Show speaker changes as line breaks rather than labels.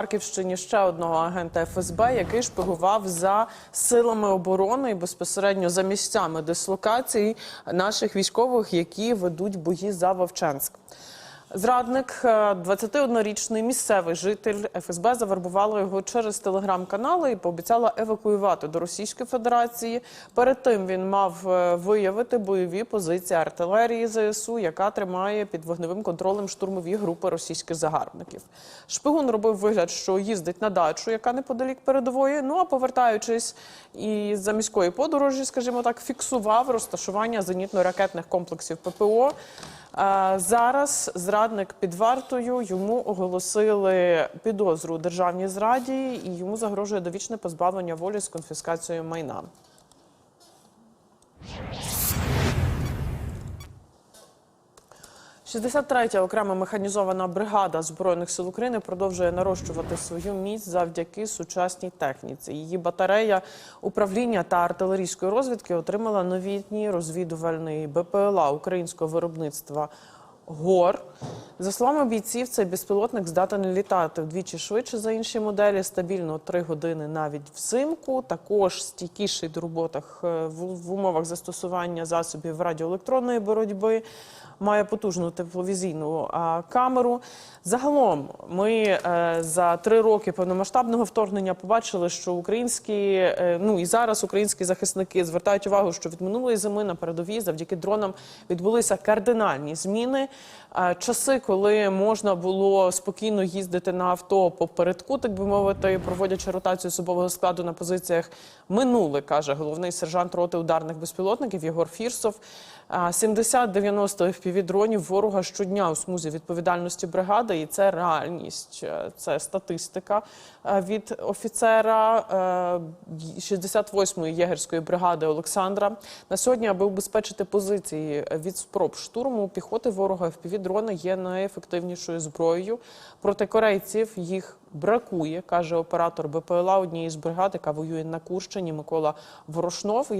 Харківщині ще одного агента ФСБ, який шпигував за силами оборони і безпосередньо за місцями дислокації наших військових, які ведуть бої за Вовчанськ. Зрадник, е, 21-річний місцевий житель ФСБ завербувала його через телеграм-канали і пообіцяла евакуювати до Російської Федерації. Перед тим він мав е, виявити бойові позиції артилерії ЗСУ, яка тримає під вогневим контролем штурмові групи російських загарбників. Шпигун робив вигляд, що їздить на дачу, яка неподалік передової. Ну а повертаючись із за міської подорожі, скажімо так, фіксував розташування зенітно-ракетних комплексів ППО. Зараз зрадник під вартою йому оголосили підозру у державній зраді, і йому загрожує довічне позбавлення волі з конфіскацією майна. – 63-я окрема механізована бригада збройних сил України продовжує нарощувати свою міць завдяки сучасній техніці. Її батарея управління та артилерійської розвідки отримала новітній розвідувальний БПЛА українського виробництва. Гор за словами бійців, цей безпілотник здатен літати вдвічі швидше за інші моделі, стабільно 3 години навіть взимку. Також стійкіший до роботах е, в, умовах застосування засобів радіоелектронної боротьби. Має потужну тепловізійну камеру. Загалом, ми е, за три роки повномасштабного вторгнення побачили, що українські, е, ну і зараз українські захисники звертають увагу, що від минулої зими на передовій завдяки дронам відбулися кардинальні зміни. Е, часи, коли можна було спокійно їздити на авто по передку, так би мовити, проводячи ротацію особового складу на позиціях, минули, каже головний сержант роти ударних безпілотників Єгор Фірсов. Е, 70-90 FPV-дронів ворога щодня у смузі відповідальності бригади, і це реальність, е, це статистика е, від офіцера е, 68-ї єгерської бригади Олександра. На сьогодні, аби убезпечити позиції від спроб штурму піхоти ворога, FPV-дрони є найефективнішою зброєю. Проти корейців їх бракує, каже оператор БПЛА однієї з бригад, яка воює на Курщині Микола Ворошнов.